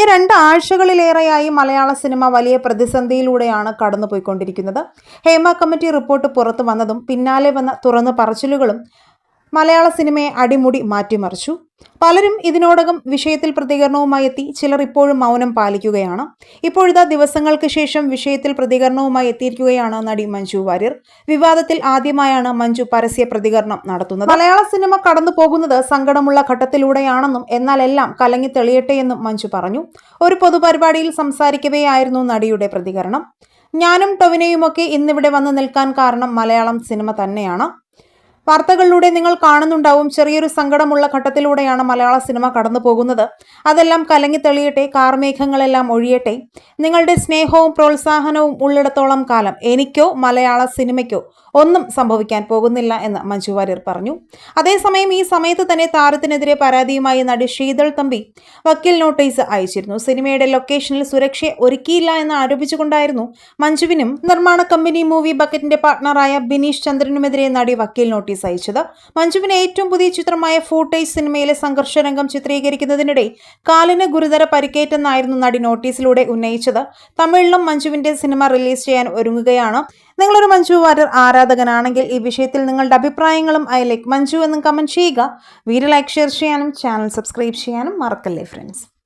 കഴിഞ്ഞ രണ്ട് ആഴ്ചകളിലേറെയായി മലയാള സിനിമ വലിയ പ്രതിസന്ധിയിലൂടെയാണ് കടന്നുപോയിക്കൊണ്ടിരിക്കുന്നത്. ഹേമ കമ്മിറ്റി റിപ്പോർട്ട് പുറത്തു വന്നതും പിന്നാലെ വന്ന തുറന്നു പറച്ചിലുകളും മലയാള സിനിമയെ അടിമുടി മാറ്റിമറിച്ചു. പലരും ഇതിനോടകം വിഷയത്തിൽ പ്രതികരണവുമായി എത്തി. ചിലർ ഇപ്പോഴും മൗനം പാലിക്കുകയാണ്. ഇപ്പോഴത്തെ ദിവസങ്ങൾക്ക് ശേഷം വിഷയത്തിൽ പ്രതികരണവുമായി എത്തിയിരിക്കുകയാണ് നടി മഞ്ജു വാര്യർ. വിവാദത്തിൽ ആദ്യമായാണ് മഞ്ജു പരസ്യ പ്രതികരണം നടത്തുന്നത്. മലയാള സിനിമ കടന്നു പോകുന്നത് സങ്കടമുള്ള ഘട്ടത്തിലൂടെയാണെന്നും എന്നാൽ എല്ലാം കലങ്ങി തെളിയട്ടെ എന്നും മഞ്ജു പറഞ്ഞു. ഒരു പൊതുപരിപാടിയിൽ സംസാരിക്കവെയായിരുന്നു നടിയുടെ പ്രതികരണം. ഞാനും ടൊവിനയുമൊക്കെ ഇന്നിവിടെ വന്ന് നിൽക്കാൻ കാരണം മലയാളം സിനിമ തന്നെയാണ്. വാർത്തകളിലൂടെ നിങ്ങൾ കാണുന്നുണ്ടാവും. ചെറിയൊരു സങ്കടമുള്ള ഘട്ടത്തിലൂടെയാണ് മലയാള സിനിമ കടന്നു പോകുന്നത് അതെല്ലാം കലങ്ങി തെളിയട്ടെ കാർമേഘങ്ങളെല്ലാം ഒഴിയട്ടെ. നിങ്ങളുടെ സ്നേഹവും പ്രോത്സാഹനവും ഉള്ളിടത്തോളം കാലം എനിക്കോ മലയാള സിനിമയ്ക്കോ ഒന്നും സംഭവിക്കാൻ പോകുന്നില്ല എന്ന് മഞ്ജു വാര്യർ പറഞ്ഞു. അതേസമയം ഈ സമയത്ത് തന്നെ താരത്തിനെതിരെ പരാതിയുമായി നടി ശീതൾ തമ്പി വക്കീൽ നോട്ടീസ് അയച്ചിരുന്നു. സിനിമയുടെ ലൊക്കേഷനിൽ സുരക്ഷ ഒരുക്കിയില്ല എന്ന് ആരോപിച്ചുകൊണ്ടായിരുന്നു മഞ്ജുവിനും നിർമ്മാണ കമ്പനി മൂവി ബക്കറ്റിന്റെ പാർട്ണറായ ബിനീഷ് ചന്ദ്രനുമെതിരെ നടി വക്കീൽ നോട്ടീസ് അയച്ചത് മഞ്ജുവിന് ഏറ്റവും പുതിയ ചിത്രമായ ഫോട്ടേജ് സിനിമയിലെ സംഘർഷരംഗം ചിത്രീകരിക്കുന്നതിനിടെ കാലിന് ഗുരുതര പരിക്കേറ്റെന്നായിരുന്നു നടി നോട്ടീസിലൂടെ ഉന്നയിച്ചത്. തമിഴിലും മഞ്ജുവിന്റെ സിനിമ റിലീസ് ചെയ്യാൻ ഒരുങ്ങുകയാണ്. നിങ്ങളൊരു മഞ്ജു വാര്യർ ആരാധകനാണെങ്കിൽ ഈ വിഷയത്തിൽ നിങ്ങളുടെ അഭിപ്രായങ്ങളും ഐ ലൈക്ക് മഞ്ജു എന്നും കമന്റ് ചെയ്യുക. വീഡിയോ ലൈക്ക് ഷെയർ ചെയ്യാനും ചാനൽ സബ്സ്ക്രൈബ് ചെയ്യാനും മറക്കല്ലേ ഫ്രണ്ട്സ്